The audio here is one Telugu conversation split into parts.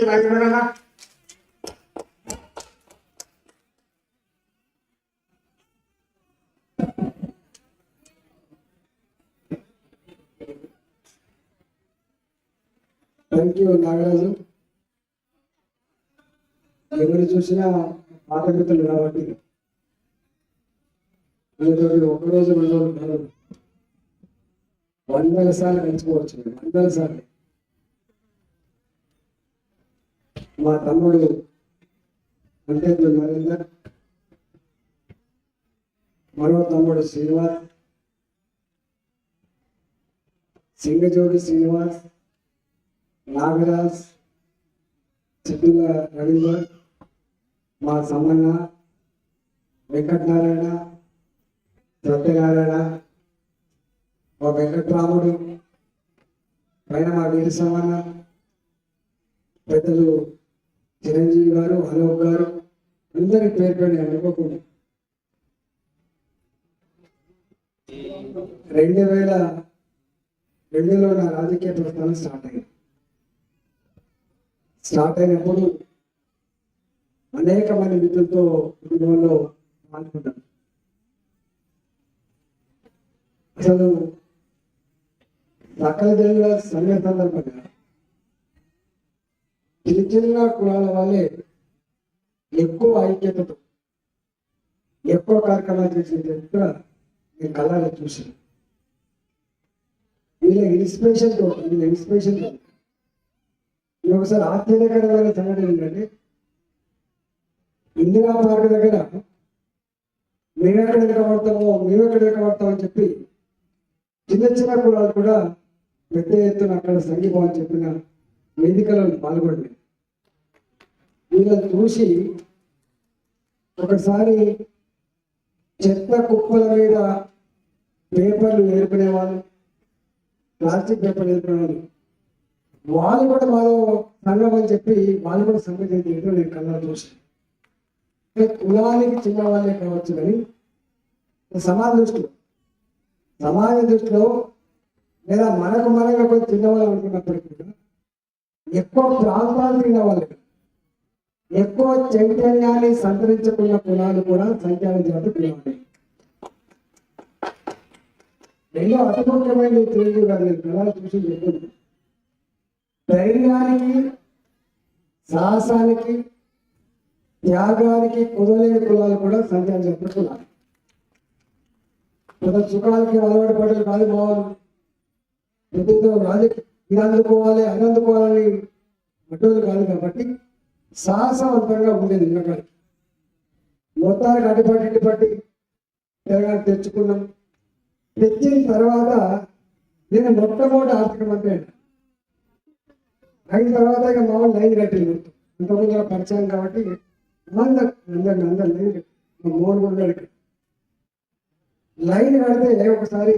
మైకి రాజేంద్రనా థ్యాంక్ యూ నాగరాజు. ఎవరు చూసినా పాత కాబట్టి. ఒకరోజు రెండు రోజులు కాదు. వందల సార్లు కలిసిపోవచ్చు వందల సార్లు. మా తమ్ముడు అంతేంద్ర నరేందర్ మరో తమ్ముడు శ్రీనివాస్ సింగజోడి శ్రీనివాస్ నాగరాజ్ చిట్టుల రవీంద్ర మా సమన్న వెంకటనారాయణ సత్యనారాయణ మా వెంకట్రాముడు పైన మా వీరి పెద్దలు చిరంజీవి గారు అలోక్ గారు అందరి పేరు పేరు అనుకోకుండా. రెండు వేల రెండులో నా రాజకీయ ప్రస్థానం స్టార్ట్ అయింది. స్టార్ట్ అయినప్పుడు అనేక మంది మిత్రులతో కుటుంబంలో పాల్గొన్నాను అసలు సకల జనుల సమయ సందర్భంగా చిన్న చిన్న కులాల వాళ్ళే ఎక్కువ ఐక్యతతో ఎక్కువ కార్యక్రమాలు చేసేది కూడా నేను కళ్ళాలో చూసాను వీళ్ళ ఇన్స్పిరేషన్తో వీళ్ళ ఇన్స్పిరేషన్తో ఇది ఒకసారి ఆశ్చర్యకరమైన సంఘటన ఏంటంటే ఇందిరా పార్క్ దగ్గర మేమెక్కడ వెనకబడతామో మేమెక్కడ వెనకబడతామని చెప్పి చిన్న చిన్న కులాలు కూడా పెద్ద ఎత్తున అక్కడ అని చెప్పిన వేదికలను పాల్గొంది వీళ్ళని చూసి ఒకసారి చెత్త కుప్పల మీద పేపర్లు ఏర్పడేవాళ్ళు ప్లాస్టిక్ పేపర్లు ఏర్పడేవాళ్ళు వాళ్ళు వాళ్ళు కూడా మాలో సంఘం అని చెప్పి వాళ్ళు కూడా సంఘం చేయడం నేను కళ్ళ చూసాను కులానికి చిన్న వాళ్ళే కావచ్చు కానీ సమాజ దృష్టిలో సమాజ దృష్టిలో లేదా మనకు మనగా కొంచెం చిన్నవాళ్ళు అనుకున్నప్పటికీ కూడా ఎక్కువ ప్రాంతాలు తిన్న వాళ్ళకి ఎక్కువ చైతన్యాన్ని సంతరించుకున్న కులాలు కూడా సంఖ్యాల జాతి కులాలు రెండో అతి ముఖ్యమైన తెలియదు కాదు నేను కులాలు చూసి చెప్తుంది ధైర్యానికి సాహసానికి త్యాగానికి కుదలేని కులాలు కూడా సంఖ్యాల జాతి కులాలు కొంత సుఖాలకి అలవాటు పడ్డలు కాదు బావాలి ప్రతితో రాజకీయ. ఇది అందుకోవాలి అది అందుకోవాలని అడ్డోలు కాదు కాబట్టి సాహసవంతంగా ఉండేది వెనకాల మొత్తానికి అడ్డుపట్టి ఇటుపట్టి తెలంగాణ తెచ్చుకున్నాం. తెచ్చిన తర్వాత నేను మొట్టమొదటి ఆర్థిక మంత్రి అయినా. అయిన తర్వాత ఇక మా వాళ్ళు లైన్ కట్టింది ఇంతకుముందు పరిచయం కాబట్టి అందరు అందరిని అందరు లైన్ కట్టి మా మోహన్ కూడా లైన్ కడితే ఒకసారి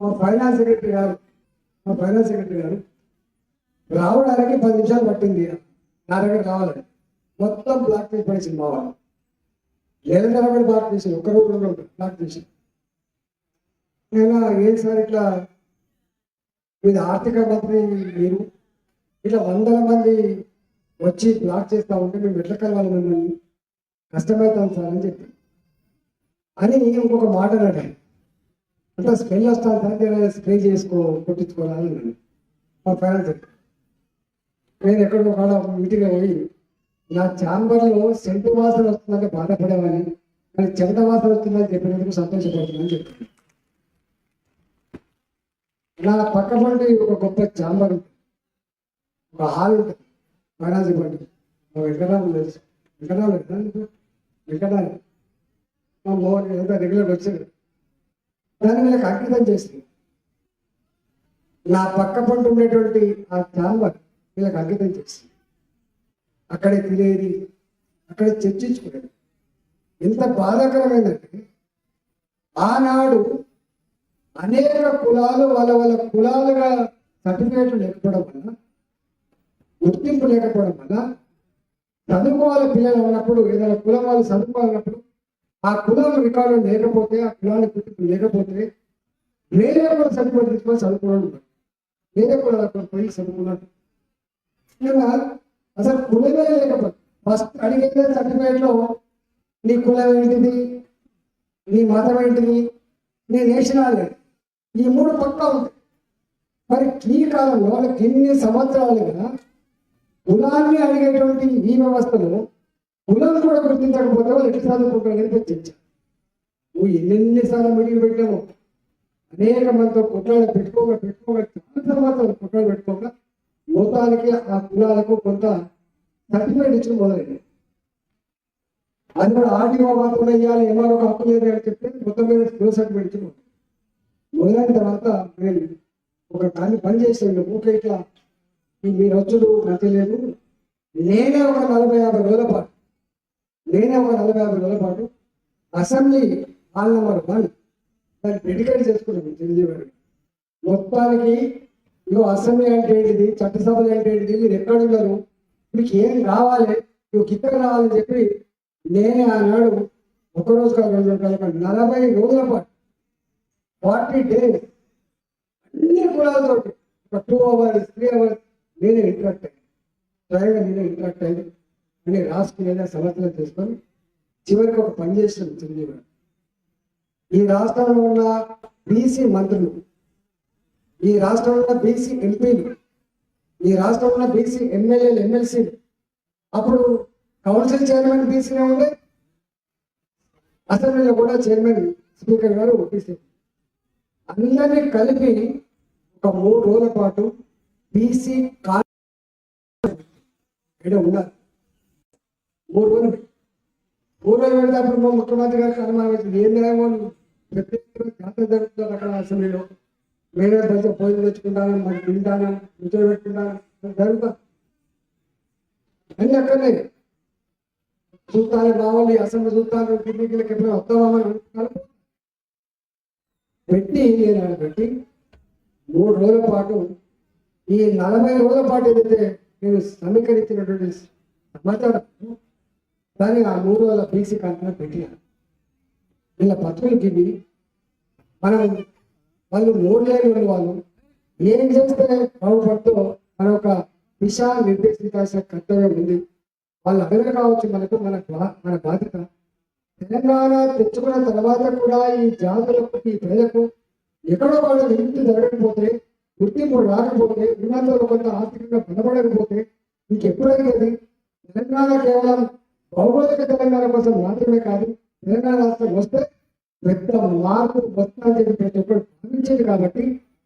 మా ఫైనాన్స్ సెక్రటరీ గారు మా ఫైనాన్స్ సెక్రటరీ గారు రావడానికి పది నిమిషాలు పట్టింది నా దగ్గర కావాలండి మొత్తం బ్లాక్ చేసి పడేసింది మా వాళ్ళు. ఏళ్ళ కూడా బ్లాక్ చేసింది ఒక్క రోజు రెండు బ్లాక్ చేసింది నేను ఏం సార్ ఇట్లా ఇది ఆర్థిక మంత్రి మీరు? ఇట్లా వందల మంది వచ్చి బ్లాక్ చేస్తా ఉంటే మేము ఎట్లా కలవాలి మిమ్మల్ని? కష్టమవుతాం సార్ అని చెప్పి. అని ఇంకొక మాట అన్నాడు. అంటే స్మెల్ వస్తాను సార్ స్ప్రే చేసుకో కొట్టించుకోవాలని మా ఫైనాన్స్ చెప్పి నేను ఎక్కడో కాడ ఇంటికి పోయి నా చాంబర్లో సెంటు వాసన వస్తుందంటే బాధపడేవాని కానీ చెమట వాసన వస్తుందని చెప్పినందుకు సంతోషపడుతుందని చెప్పింది నా పక్క పండు ఒక గొప్ప చాంబర్ ఉంటుంది. ఒక హాల్ ఉంటుంది. మహారాజు పండు మా వెంకటరాము తెలుసు. వెంకటరాము తెలుసా వెంకటరాము మా మోహన్ ఏదో రెగ్యులర్ వచ్చాడు దాన్ని వీళ్ళకి అంకితం చేసింది నా పక్క పంట ఉండేటువంటి ఆ చాంబర్ వీళ్ళకి అంకితం చేసింది. అక్కడే తినేది అక్కడే చర్చించుకునేది. ఎంత బాధాకరమైందంటే ఆనాడు అనేక కులాలు వాళ్ళ వాళ్ళ కులాలుగా సర్టిఫికేట్లు లేకపోవడం వల్ల గుర్తింపు లేకపోవడం వల్ల చదువుకోవాలి పిల్లలు ఉన్నప్పుడు ఏదైనా కులం వాళ్ళు చదువుకోవాలన్నప్పుడు ఆ కులం రికార్డు లేకపోతే ఆ కులాలు గుర్తింపు లేకపోతే వేరే కూడా సర్టిఫికేట్ తీసుకొని చదువుకోవడం వేరే కూడా పోయి చదువుకున్నాడు అసలు కులమే లేకపోతే ఫస్ట్ అడిగేదే సర్టిఫికేట్లో నీ కులం ఏంటిది? నీ మతం ఏంటిది? నీ నేషనాలిటీ ఈ మూడు పక్క ఉంటాయి. మరి ఈ కాలంలో వాళ్ళకి ఎన్ని సంవత్సరాలుగా కులాన్ని అడిగేటువంటి ఈ వ్యవస్థను కులం కూడా గుర్తించకపోతే వాళ్ళు ఎట్లా చదువుకుంటారు అనేది చర్చించారు నువ్వు ఎన్నెన్నిసార్లు మీటింగ్ పెట్టాము అనేక మందితో కుట్రాలు పెట్టుకోక పెట్టుకోక చాలా సంవత్సరాలు కుట్రాలు పెట్టుకోక మొత్తానికి ఆ కులాలకు కొంత సర్టిఫికేట్ ఇచ్చిన మొదలైంది. అది కూడా ఆర్టీఓ మాత్రమే ఇవ్వాలి ఎంఆర్ఓ హక్కు లేదు అని చెప్తే మొత్తం మీద స్కూల్ సర్టిఫికేట్ ఇచ్చిన మొదలైన తర్వాత నేను ఒక దాన్ని పని చేసాను ఊకే ఇట్లా మీరు వచ్చుడు నాకు లేదు. నేనే ఒక నలభై యాభై రోజుల పాటు నేనే ఒక నలభై యాభై రోజుల పాటు అసెంబ్లీ హాల్ నెంబర్ వన్ దాన్ని డెడికేట్ చేసుకున్నాను చిరంజీవి గారు. మొత్తానికి నువ్వు అసెంబ్లీ అంటే ఏంటిది? చట్టసభలు అంటే ఏంటిది? మీరు ఎక్కడ ఉన్నారు? మీకు ఏం కావాలి నువ్వు ఇక్కడ రావాలని చెప్పి నేనే ఆనాడు ఒక రోజు కాదు రెండు రోజులు కాదు నలభై రోజుల పాటు ఫార్టీ డేస్ అన్ని కులాలతో ఒక టూ అవర్స్ త్రీ అవర్స్ నేనే ఇంట్రాక్ట్ అయ్యాను. స్వయంగా నేనే ఇంట్రాక్ట్ అయ్యాను అని రాసుకునేదా సమర్థన చేసుకొని చివరికి ఒక పని చేసిన చిరంజీవి ఈ రాష్ట్రంలో ఉన్న బీసీ మంత్రులు ఈ రాష్ట్రంలో బీసీ ఎంపీలు ఈ రాష్ట్రంలో బీసీ ఎమ్మెల్యేలు ఎమ్మెల్సీలు. అప్పుడు కౌన్సిల్ చైర్మన్ బీసీనే ఉండే అసెంబ్లీలో కూడా చైర్మన్ స్పీకర్ గారు బీసీ అందరినీ కలిపి ఒక మూడు రోజుల పాటు బీసీ కా ఇక్కడ ఉన్నారు మూడు రోజులు. మూడు రోజులు పెడితే అప్పుడు మా ముఖ్యమంత్రి గారికి అనుమానం వచ్చింది ఏం ఏమో ప్రత్యేక జాతర జరుగుతుంది అక్కడ అసెంబ్లీలో. మేమే కొంచెం భోజనం తెచ్చుకుంటాను మరి తింటాను కూర్చొని పెట్టుకుంటాను జరుగుతా. అన్ని అక్కడనే. చూస్తాను రావాలి అసలు చూస్తాను కిడ్నీకి ఎప్పుడు వస్తామని అనుకుంటాను పెట్టి నేను పెట్టి మూడు రోజుల పాటు ఈ నలభై రోజుల పాటు ఏదైతే నేను సమీకరించినటువంటి సమాచారం దాన్ని ఆ మూడు రోజుల బీసీ కంటే పెట్టిన. ఇలా పత్రులకి ఇవి మనం వాళ్ళు మూడలేని ఉన్న వాళ్ళు ఏం చేస్తే బాగుపడుతూ మన ఒక దిశ నిర్దేశించాల్సిన కర్తవ్యం ఉంది. వాళ్ళు అడగలు కావచ్చు మనకు మన మన బాధ్యత. తెలంగాణ తెచ్చుకున్న తర్వాత కూడా ఈ జాతులకు ఈ ప్రజలకు ఎక్కడో వాళ్ళ విముక్తి జరగకపోతే గుర్తింపు రాకపోతే ఉన్నంతలో కొంత ఆర్థికంగా బలపడకపోతే ఇంకెప్పుడైతుంది తెలంగాణ కేవలం భౌగోళిక తెలంగాణ కోసం మాత్రమే కాదు తెలంగాణ రాష్ట్రం వస్తే పెద్ద మార్పు వస్తుందని చెప్పి భావించింది కాబట్టి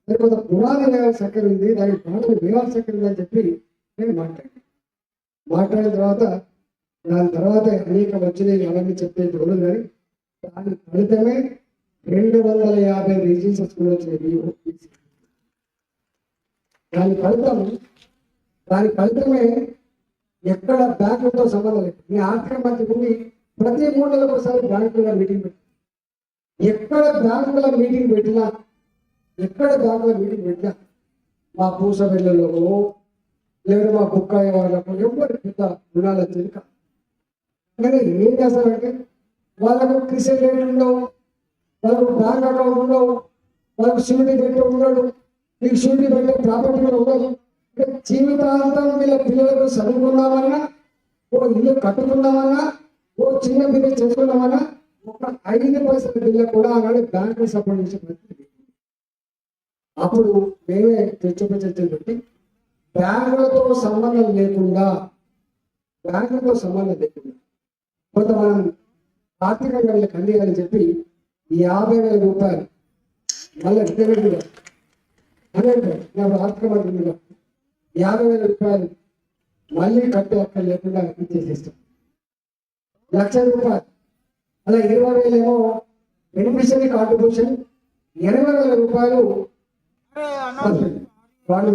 మరి కొంత పురాణ వేయాల్సి ఉంది దానికి పాటలు వేయాల్సి అక్కడ ఉంది అని చెప్పి నేను మాట్లాడాను. మాట్లాడిన తర్వాత దాని తర్వాత అనేక వచ్చినాయి అవన్నీ చెప్పే చూడదు కానీ దాని ఫలితమే రెండు వందల యాభై రిజిస్టర్ స్కూల్ వచ్చినాయి. దాని ఫలితం దాని ఫలితమే ఎక్కడ బ్యాంకులతో సంబంధం లేదు. మీ ఆర్థిక మంత్రి ఉండి ప్రతి మూడు నెలలకు ఒకసారి బ్యాంకులుగా మీటింగ్ పెట్టి ఎక్కడ బ్యాంకుల మీటింగ్ పెట్టినా ఎక్కడ బ్యాంకుల మీటింగ్ పెట్టినా మా పూస పిల్లలకు లేదా మా బుక్కాయ వాళ్ళకు ఎవరి పెద్ద రుణాలు తెలియక. కానీ ఏం చేస్తారంటే వాళ్ళకు క్రిసెట్ రేట్ ఉండవు వాళ్ళకు బ్యాంక్ అకౌంట్ ఉండవు వాళ్ళకు షూరిటీ పెట్టి ఉండడు మీకు షూరిటీ పెట్టే ప్రాపర్టీ కూడా ఉండదు. అంటే జీవితాంతం వీళ్ళ పిల్లలకు చదువుకుందామన్నా ఓ ఇల్లు కట్టుకుందామన్నా ఓ చిన్న బిజినెస్ చేసుకుందామన్నా ఒక ఐదు పైసల బిల్ల కూడా ఆనాడు బ్యాంకు సంబంధించిన అప్పుడు మేమే చర్చ చర్చలు పెట్టి బ్యాంకులతో సంబంధం లేకుండా బ్యాంకులతో సంబంధం లేకుండా కొంత మనం ఆర్థికంగా వీళ్ళకి అందియాలని చెప్పి యాభై వేల రూపాయలు మళ్ళీ రిటైర్మెంట్ అదే నేను ఆర్థిక మంత్రి మీద యాభై వేల రూపాయలు మళ్ళీ కట్టే అక్కడ లేకుండా ఇచ్చేసేస్తాం లక్ష రూపాయలు. అలా ఇరవై వేలేమో బెనిఫిషియరీ కాంట్రిబ్యూషన్ ఎనభై వేల రూపాయలు వాళ్ళు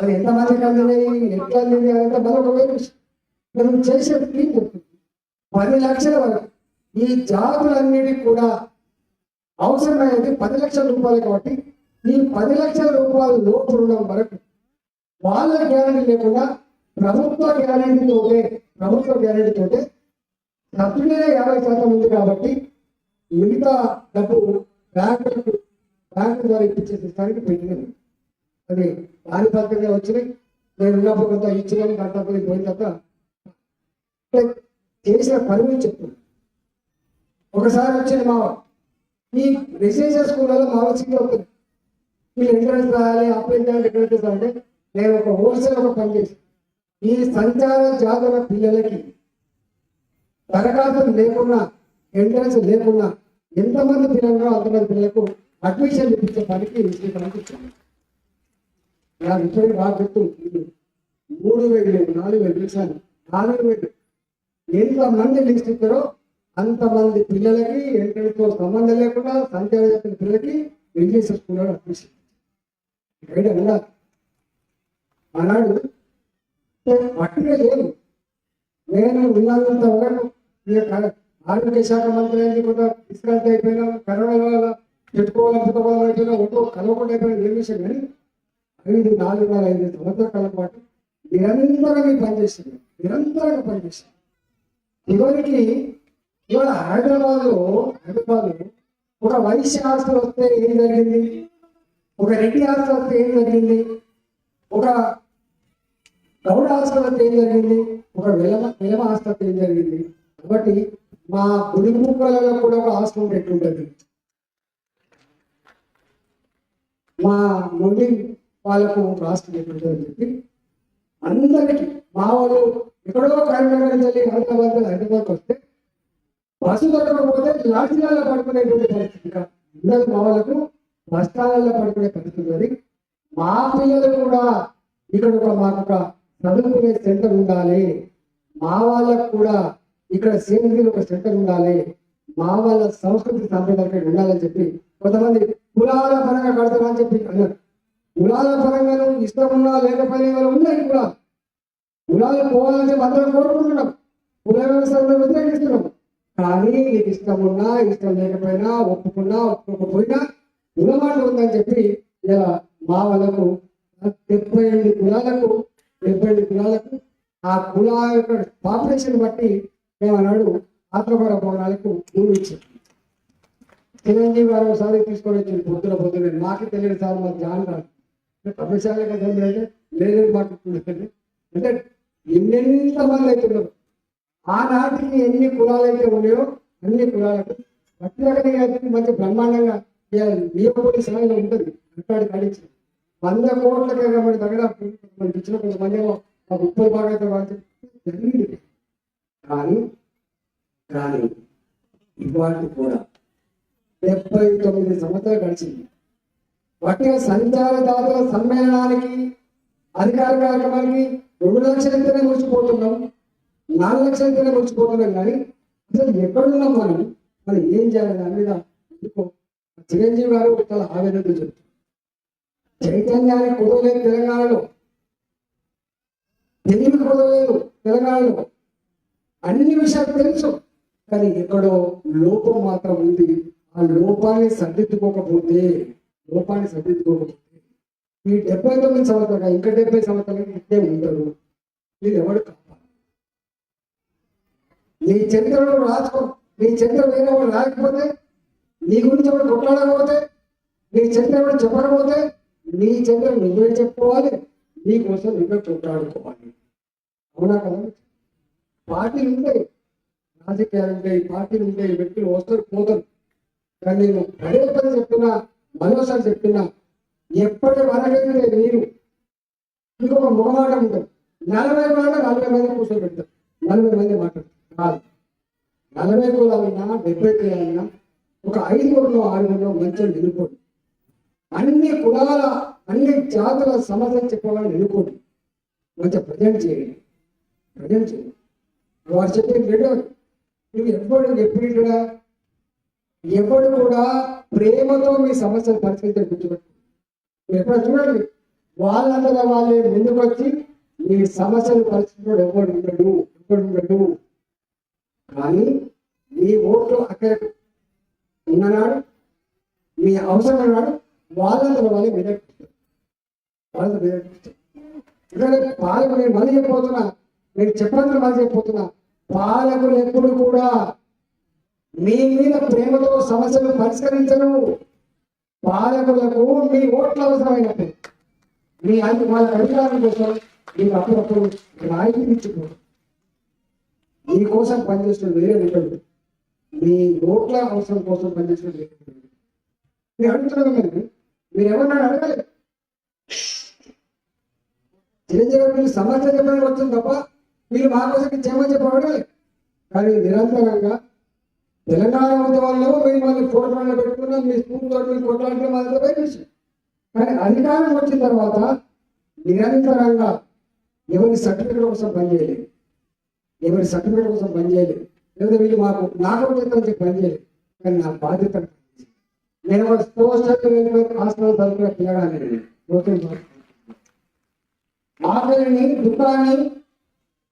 అది ఎంత మందికి అందినాయి ఎట్లా అందింది అదంతా మరొక మనం చేసే చెప్తుంది పది లక్షల వరకు. ఈ జాతులన్నిటికి కూడా అవసరమైనది పది లక్షల రూపాయలు కాబట్టి ఈ పది లక్షల రూపాయల లోపు ఉండడం వరకు వాళ్ళ గ్యారంటీ లేకుండా ప్రభుత్వ గ్యారంటీ తోటే ప్రభుత్వ గ్యారంటీ తోటే సబ్సిడీనే యాభై శాతం ఉంది కాబట్టి మిగతా డబ్బు బ్యాంకులకు బ్యాంకు ద్వారా ఇప్పించేసేసరికి పెట్టినది అది దాని ఫలితంగా వచ్చినాయి. నేను ఉన్నప్పుడు కొంత ఇచ్చినాను దాంట్లో పోయిన తర్వాత చేసిన పని గురించి చెప్తున్నాను ఒకసారి వచ్చింది మా ఈ రెసిడెన్షియల్ స్కూళ్ళలో మా సీట్లు అవుతుంది వీళ్ళు ఎంట్రన్స్ రాయాలి అప్లై చేయాలి ఎంట్రన్స్ అంటే నేను ఒక హోల్సేల్ ఒక పని చేసి ఈ సంచార జాతర పిల్లలకి దరఖాస్తులు లేకుండా ఎంట్రన్స్ లేకున్నా ఎంతమంది పిల్లలు అంతమంది పిల్లలకు అడ్మిషన్ ఇప్పించే పనికి శ్రీకారం ఇచ్చాను నాకు ఇప్పటికి బాగా మూడు వేలు నాలుగు వేలు పిలిచాను నాలుగు వేలు. ఎంతమంది లిస్ట్ ఇచ్చారో అంతమంది పిల్లలకి ఎంట్రన్స్తో సంబంధం లేకుండా సంచార చెప్పిన పిల్లలకి ఇంగ్లీష్ స్కూల్లో అడ్మిషన్. గైడ్ ఉండాలి. ఆనాడు పట్టిగా లేదు. నేను ఉన్నంత వరకు ఆరోగ్య శాఖ మంత్రి అయింది కూడా డిస్కౌంట్ అయిపోయినా కరోనా వల్ల పెట్టుకోవాలి పుట్టుకోవాలైపోయినా ఒక్కో కలవకుండా అయిపోయిన ఏ విషయం కానీ ఐదు నాలుగు వేల ఐదు సంవత్సరాల కాలం పాటు నిరంతరంగా పనిచేసింది నిరంతరంగా పనిచేసింది చివరికి ఇవాళ హైదరాబాద్లో హైదరాబాద్ ఒక వైశ్య హాస్టల్ వస్తే ఏం జరిగింది? ఒక రెడ్డి హాస్టల్ వస్తే ఏం జరిగింది? ఒక గౌడ హాస్టల్ వస్తే ఏం జరిగింది? ఒక విలమ విలమ హాస్టల్ వస్తే ఏం జరిగింది? కాబట్టి మా గుడిముక్కలలో కూడా ఒక హాస్టల్ ఉంటుంది మా నుండి వాళ్ళకు రాష్ట్రం పెట్టుంటుందని చెప్పి అందరికీ మా వాళ్ళు ఎక్కడో కరీంనగర్ వెళ్ళి హైదరాబాద్ హైదరాబాద్ వస్తే బస్సు దొరకకపోతే లాఠీలలో పడుకునేటువంటి పరిస్థితి ఇంకా అందరూ మా వాళ్ళకు బస్టాలలో పడుకునే పరిస్థితి మరి మా పిల్లలు కూడా ఇక్కడ ఒక మాకు ఒక చదువుకునే సెంటర్ ఉండాలి. మా వాళ్ళకు కూడా ఇక్కడ సేంద్రియ ఒక సెంటర్ ఉండాలి. మా వాళ్ళ సంస్కృతి సాంప్రదాయం ఉండాలని చెప్పి కొంతమంది కులాల పరంగా కడతారని చెప్పి అన్నారు. కులాల పరంగా ఇష్టం ఉన్నా లేకపోయినా ఇవాళ ఉన్నాయి కులాలు కులాలు పోవాలని చెప్పి అందరం కోరుకుంటున్నాం. కుల వ్యవస్థను వ్యతిరేకిస్తున్నాం. కానీ నీకు ఇష్టం ఉన్నా ఇష్టం లేకపోయినా ఒప్పుకున్నా ఒప్పుకోకపోయినా కులమాట ఉందని చెప్పి ఇలా మా వాళ్ళకు డెబ్బై ఎనిమిది కులాలకు డెబ్బై ఎనిమిది కులాలకు ఆ కుల యొక్క పాపులేషన్ బట్టి ఏమన్నాడు? అన్నాడు ఆత్మపర భవనాలకు భూమి చిరంజీవి గారు ఒకసారి తీసుకొని వచ్చింది పొద్దున పొద్దున మాకు తెలియదు సార్ మాకు జాన్ రాదు. ప్రపంచాలే కదా అంటే లేదు మాకు అంటే ఎన్నెంత మంది అవుతున్నారు ఆనాటికి ఎన్ని కులాలు అయితే ఉన్నాయో అన్ని కులాలకు ప్రత్యేకంగా అయితే మంచి బ్రహ్మాండంగా నియమపడి సమయంలో ఉంటుంది. అంటాడు కడించి వంద కోట్ల కోట్లకే మన దగ్గర మనకి ఇచ్చిన కొంతమంది ఏమో ఆ ముప్పై భాగంతో వాళ్ళు జరిగింది కానీ కానీ ఇవాటి కూడా డెబ్బై తొమ్మిది సంవత్సరాలు గడిచింది. వట్టిగా సంచారదాతల సమ్మేళనానికి అధికార కార్యక్రమానికి రెండు లక్షల ఎంతనే ముడిచిపోతున్నాం నాలుగు లక్షల ఎంతనే ముడిచిపోతున్నాం కానీ అసలు ఎక్కడున్నాం మనం? మనం ఏం చేయాలి దాని మీద? చిరంజీవి గారు చాలా ఆవేదనతో చెప్తారు చైతన్యానికి కుదరలేదు తెలంగాణలో. తెలివికి కుదవలేదు తెలంగాణలో. అన్ని విషయాలు తెలుసు. కానీ ఎక్కడో లోపం మాత్రం ఉంది. ఆ లోపాన్ని సర్దిద్దుకోకపోతే లోపాన్ని సర్దిద్దుకోకపోతే ఈ డెబ్బై తొమ్మిది సంవత్సరాలు ఇంకా డెబ్బై సంవత్సరాలు ఇట్టే ఉండరు మీరు ఎవడు కావాలి? నీ చరిత్రలో రాసుకో. నీ చరిత్ర వేరే వాడు రాకపోతే నీ గురించి ఎవరు కొట్లాడకపోతే నీ చరిత్ర ఎవరు చెప్పకపోతే నీ చరిత్ర నువ్వే చెప్పుకోవాలి. నీ కోసం నువ్వే కొట్లాడుకోవాలి. అవునా కదా? పార్టీలు ఉంటాయి రాజకీయాలు ఉంటాయి పార్టీలు ఉంటాయి వ్యక్తులు వస్తారు పోతారు. కానీ నేను పదే పదే చెప్తున్నా మరోసారి చెప్తున్నా ఎప్పటి వరకైతే మీరు. ఇంకొక మొహమాట ఉంటుంది. నలభై మాట నలభై మంది కూర్చొని పెడతారు. నలభై మంది మాట్లాడతారు. కాదు. నలభై కులాలైనా డెబ్బై కులాలైనా ఒక ఐదు మూడులో ఆరు ఆరుగురులో మంచిగా నిలుకోండి అన్ని కులాల అన్ని జాతుల సమస్యలు చెప్పవాలని నిలుకోండి మంచిగా ప్రజెంట్ చేయండి. ప్రజెంట్ చేయండి. వారు చెప్పే రెడీ నువ్వు ఎప్పుడు ఎప్పుడు ఎవడు కూడా ప్రేమతో మీ సమస్యలు పరిష్కరించడం గుర్తుపెట్టు మీరు ఎప్పుడు చూడండి వాళ్ళందరూ వాళ్ళే ముందుకు వచ్చి మీ సమస్యలు కూడా ఎవడు ఉండడు ఎవడు ఉండడు. కానీ మీ ఓట్లు అక్కడ ఉన్ననాడు మీ అవసరం ఉన్నాడు వాళ్ళందరూ వాళ్ళే విరక్తిస్తారు వాళ్ళ విరక్తిస్తారు ఎందుకంటే పాలకు నేను మళ్ళీ చెప్పబోతున్నా నేను చెప్పినందుకు మళ్ళీ చెప్పిపోతున్నా పాలకులు ఎప్పుడు కూడా మీ మీద ప్రేమతో సమస్యలు పరిష్కరించరు. పాలకులకు మీ ఓట్ల అవసరమైనట్టు. మీ ఆయన వాళ్ళ అధికారం కోసం మీకు అప్పుడప్పుడు రాయితీ ఇచ్చుకోరు మీకోసం పనిచేసిన వేరే ఉంటాడు మీ ఓట్ల అవసరం కోసం పనిచేసిన వేరే మీరు అడుగుతున్నారు మీరు మీరు ఎవరన్నా అడగలేదు? చిరంజీవి గారు మీరు సమస్య చెప్పడానికి వచ్చింది తప్ప మీరు మా కోసం ఇచ్చేమని చెప్పబడాలి కానీ నిరంతరంగా తెలంగాణ ఉద్యమంలో మేము మళ్ళీ ఫోటోలు పెట్టుకున్నాం మీ స్కూల్ తోటి మీరు కొట్లాడితే మా దగ్గర బయట కానీ అధికారం వచ్చిన తర్వాత నిరంతరంగా ఎవరి సర్టిఫికేట్ కోసం పనిచేయలేదు ఎవరి సర్టిఫికేట్ కోసం పనిచేయలేదు లేదా వీళ్ళు మాకు నాకు చెప్పి పనిచేయలేదు కానీ నా బాధ్యత నేను ఒక సోషల్ వెల్ఫేర్ హాస్పిటల్ తరఫున పిల్లగానే ఆకలిని దుఃఖాన్ని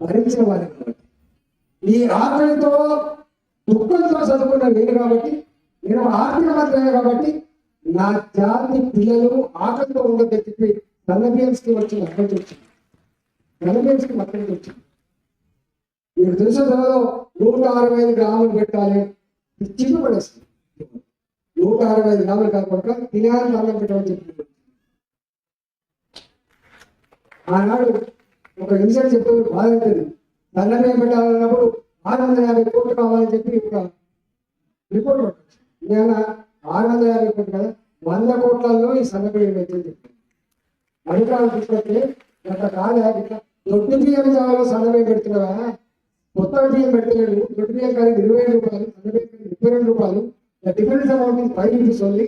భరించిన వారి కాబట్టి. ఈ ఆకలితో దుఃఖంతో చదువుకున్న నేను కాబట్టి నేను ఆర్థిక మంత్రి కాబట్టి నా జాతి పిల్లలు ఆకలితో ఉండదని చెప్పి సన్నబియ్యం వచ్చి వచ్చింది. వచ్చింది సన్నబియ్యం స్కీమ్ వచ్చింది. మీకు తెలిసిన తర్వాత నూట అరవై ఐదు గ్రాములు పెట్టాలి. చిన్న పడేస్తుంది నూట అరవై ఐదు గ్రాములు కాకుండా తినాలని అన్నం పెట్టమని చెప్పి. ఆనాడు ఒక నిమిషం చెప్తే బాధ ఉంటుంది సన్నబియ్యం పెట్టాలన్నప్పుడు ఆరు వందల యాభై కోట్లు కావాలని చెప్పి ఒక రిపోర్ట్ పట్టచ్చు ఆరు వందల యాభై కోట్లు కదా? వంద కోట్లలో ఈ సన్నబియ్యం పెట్టని చెప్పి. అధికారులు తీసుకొస్తే గత కాదా ఇట్లా దొడ్డు బియ్యం చావలో సన్నబియ్యం పెడుతున్నావా? కొత్త బియ్యం పెట్టలేడు దొడ్డు బియ్యం కానీ ఇరవై ఐదు రూపాయలు సన్నబియ్యం కానీ ముప్పై రెండు రూపాయలు difference amount five rupees only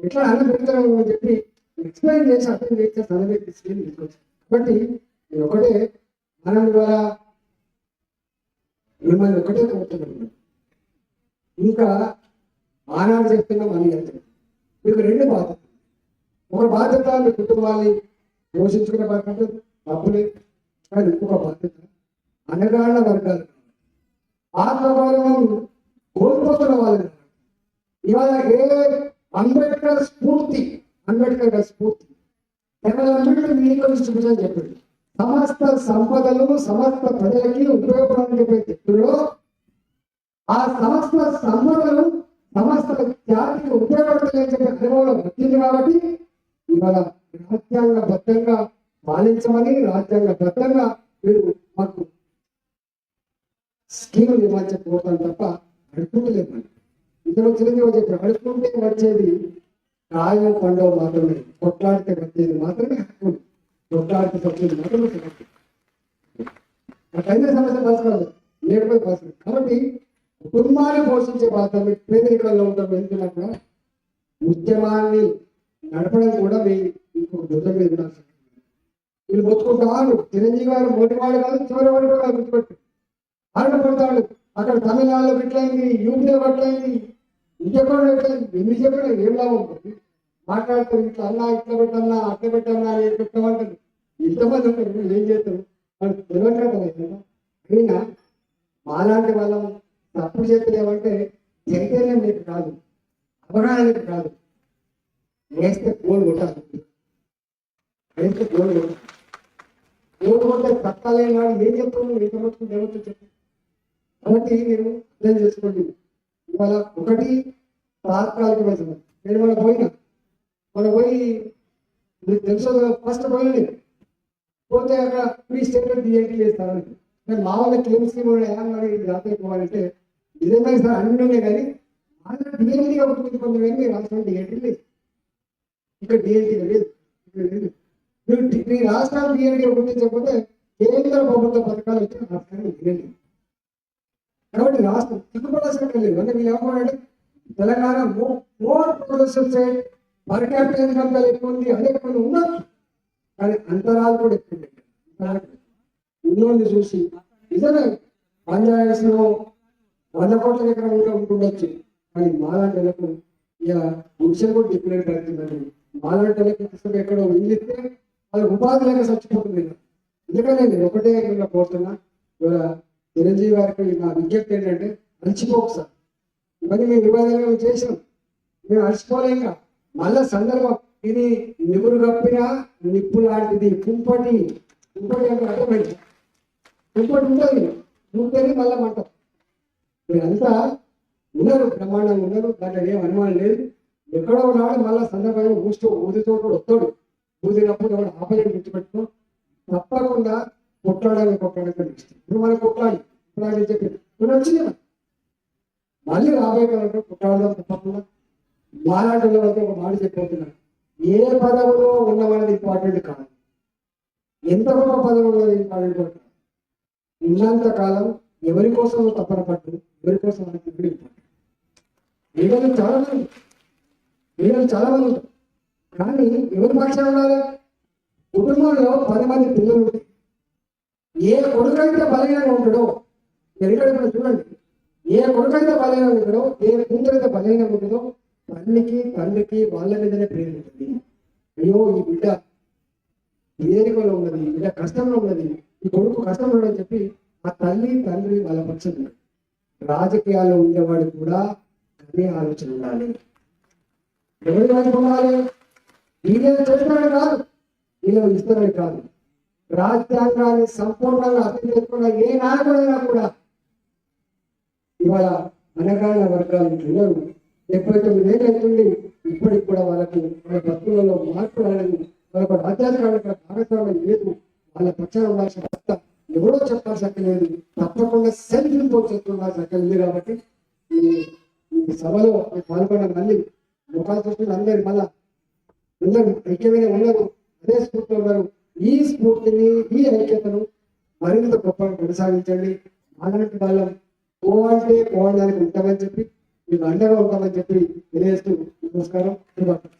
ఇట్లా అన్న పెడుతున్నాము అని చెప్పి ఎక్స్ప్లెయిన్ చేసి అర్థం చేస్తే సన్నబియ్యం తీసుకెళ్ళి తీసుకొచ్చాను కాబట్టి నేను ఒకటే మనం ఇవాళ మిమ్మల్ని ఒకటే కోరుతున్నాను. ఇంకా ఆనాడు చెప్తున్న మళ్ళీ వెళ్తున్నాం మీకు రెండు బాధ్యత ఒక బాధ్యత మీ కుటుంబాన్ని పోషించుకునే బాధ్యత డబ్బులే కానీ ఇంకొక బాధ్యత అనగాళ్ళ వర్గాలు ఆత్మగౌరవం కోల్పోతున్న వాళ్ళని ఇవాళ ఏ అంబేద్కర్ స్ఫూర్తి అంబేద్కర్ గారి స్ఫూర్తి కేవలం అంబేద్కర్ మీకు చూపించని చెప్పండి. సమస్త సంపదలు సమస్త ప్రజలకి ఉపయోగపడాలని చెప్పే చెట్టులో ఆ సమస్త సంపదలు సమస్త జాతికి ఉపయోగపడతాయని చెప్పే అనుభవంలో వచ్చింది కాబట్టి ఇవాళ రాజ్యాంగబద్ధంగా పాలించమని రాజ్యాంగబద్ధంగా మీరు మాకు స్కీములు ఇవ్వని చెప్పి కోరుతాను తప్ప ఇందులో చిరంజీవి చెప్పి అడుగుతుంటే వచ్చేది కాయం పండుగ మాత్రమే కొట్లాడితే వచ్చేది మాత్రమే హక్కు కొట్లాడితే సభ్యులు మాత్రమే హక్కు అట్లయితే సమస్య పరిష్కారం లేకపోతే పరిష్కారం కాబట్టి కుటుంబాన్ని పోషించే బాధ్యత పేదరికంలో ఉంటాం వెళ్తున్నప్పుడు ఉద్యమాన్ని నడపడం కూడా మీ ఇంకొక బుద్ధం మీద ఉండాల్సి వీళ్ళు బతుకుంటారు చిరంజీవి గారు మొదటివాడు కాదు చివరి వాడు కూడా గుర్తుపెట్టు. ఆడపడతాడు అక్కడ తమిళనాడులో ఎట్లయింది? యూపీలో ఎట్లయింది? ఇంకెక్కడ ఎట్లయింది? ఎన్ని చెప్పినా ఏం లాభం? ఉంటుంది మాట్లాడుతారు ఇట్లా అన్నా ఇట్లా పెట్టన్నా అట్లా పెట్టన్నా అని పెట్టమంటారు ఇంతమంది ఉంటారు వీళ్ళు ఏం చేస్తారు? మనకు తెలియదు కదా అయినా మాలాంటి వాళ్ళం తప్పు చేతలేమంటే చైతన్యం మీకు కాదు అవగాహన మీకు కాదు వేస్తే గోల్ కొట్టాలి. వేస్తే గోల్ కొట్టాలి. గోల్ కొట్టే తక్కలేని వాడు ఏం చెప్తున్నావు ఏం సమస్య ఏమవుతుంది చెప్పు. కాబట్టి మీరు అర్థం చేసుకోండి. ఇవాళ ఒకటి తాత్కాలికమైన నేను మన పోయినా? మనం పోయి మీకు తెలుసు ఫస్ట్ పోయింది పోతే అక్కడ మీ స్టేట్మెంట్ డిఎంటీ చేస్తారని కానీ మా వాళ్ళ క్లెయిమ్ స్కీమ్ ఉన్నాయా మరి జాతీయ పోవాలంటే నిజంగా సార్ అన్ని ఉన్నాయి కానీ వాళ్ళ డిఎంటీ ఒకటి ఉంది కొంత మీరు రాష్ట్రం డిఎంటీ లేదు. ఇక్కడ డిఎల్టీ లేదు ఇక్కడ లేదు. మీరు మీ రాష్ట్రాలు డిఎల్టీ ఒకటి చెప్పకపోతే కేంద్ర ప్రభుత్వ పథకాలు వచ్చిన రాష్ట్రానికి డిఎల్టీ కాబట్టి రాష్ట్రం సిగ్గుపడాల్సిన లేదు. అంటే మీరు ఏమన్నారంటే Telangana more production state per capita income ఎక్కువ ఉంది? అదే కొన్ని ఉండొచ్చు. కానీ అంతరాలు కూడా ఎక్కువ ఉన్నాయి. చూసి నిజమే పంచాయత్ వంద కోట్ల ఎకరం కూడా ఉంటుండొచ్చు. కానీ మాలాంటలకు ఇలా ఇక కూడా డిక్లేర్ అవుతుందండి మాలాంటలకు అసలు ఎక్కడో ఇల్లు ఇస్తే వాళ్ళ ఉపాధి లేక చచ్చిపోతుంది. ఎందుకనే నేను ఒకటే ఇక్కడ కోరుతున్నా ఇవాళ చిరంజీవి గారికి నా విజ్ఞప్తి ఏంటంటే అలసిపోకు సార్ ఇవన్నీ మేము వివాదాలు చేసాం మేము అలసిపోలేక మళ్ళా సందర్భం ఇది నిపురు కప్పిన నిప్పు లాంటిది. కుంపటి కుంపటి అంటే అర్థమైంది కుంపటి ఉంటుంది. ఉంటేనే మళ్ళా మంట. మీరంతా ఉన్నారు బ్రహ్మాండంగా ఉన్నారు. దాంట్లో ఏం అనుమానం లేదు. ఎక్కడో ఉన్నాడు మళ్ళా సందర్భంగా ఊస్తూ ఊదితో కూడా వస్తాడు. ఊదినప్పుడు ఎవరు ఆపలేని గుర్తుపెట్టుకో తప్పకుండా కొట్లాడాలని కొట్లాడక ఇప్పుడు మనం కొట్లాడి ఇప్పుడు చెప్పి. ఇప్పుడు వచ్చింది మళ్ళీ రాబోయే కాలంలో కొట్లాడడం తప్పకుండా. మాలాంటి వాళ్ళతో ఒక మాట చెప్పబోతున్నాను ఏ పదవిలో ఉన్నమనేది ఇంపార్టెంట్ కాదు. ఎంత గొప్ప పదవి ఉన్నది ఇంపార్టెంట్ కాదు ఉన్నంత కాలం ఎవరి కోసం తప్పన పట్టు ఎవరి కోసం మనకి ఇప్పుడు ఇంపార్టెంట్? లీడర్లు చాలా మంది లీడర్లు చాలా మంది ఉంటారు కానీ ఎవరి పక్షాన ఉండాలి? కుటుంబంలో పది మంది పిల్లలు ఏ కొడుకైతే బలహీనంగా ఉంటాడో ఎక్కడ చూడండి. ఏ కొడుకైతే బలహీనంగా ఉంటాడో ఏ కూతురైతే బలహీనంగా ఉంటుందో తల్లికి తండ్రికి వాళ్ళ మీదనే ప్రేమ ఉంటుంది. అయ్యో ఈ బిడ్డ ఏరికలో ఉన్నది ఈ బిడ్డ కష్టంలో ఉన్నది ఈ కొడుకు కష్టంలో అని చెప్పి ఆ తల్లి తండ్రి వాళ్ళ పక్షం రాజకీయాల్లో ఉండేవాడు కూడా అదే ఆలోచన ఉండాలి. ఎవరి వైపు ఉండాలి వీళ్ళే చేస్తున్నాడు కాదు. వీళ్ళు ఇస్తున్నాడు కాదు. రాజ్యాంగాన్ని సంపూర్ణంగా అర్థం చేసుకున్న ఏ నాయకుడైనా కూడా ఇవాళ అనగాన వర్గాలు పిల్లలు డెబ్బై తొమ్మిది ఏళ్ళ నుండి ఇప్పటికి కూడా వాళ్ళకు వాళ్ళ భక్తులలో మార్పు రాలేదు. వాళ్ళకు రాజ్యాంగానికి భాగస్వామ్యం లేదు. వాళ్ళ పక్షాన ఉండాల్సిన భర్త ఎవరో చెప్పాల్సి అక్కడ తప్పకుండా సెల్ఫ్ ఇంపోర్ట్ చేస్తుండాల్సి అక్కడ కాబట్టి ఈ ఈ సభలో పాల్గొన్న మళ్ళీ ముఖాలు చూస్తున్న అందరు మళ్ళా అందరూ ఐక్యమైన ఉన్నారు. అదే స్ఫూర్తిలో ఉన్నారు. ఈ స్ఫూర్తిని ఈ ఐక్యతను మరింత గొప్పగా కొనసాగించండి. అలాంటి వాళ్ళం పోవాలంటే పోవడానికి ఉంటామని చెప్పి మీరు అండగా ఉండాలని చెప్పి తెలియజేస్తూ నమస్కారం శుభాకాంక్షలు.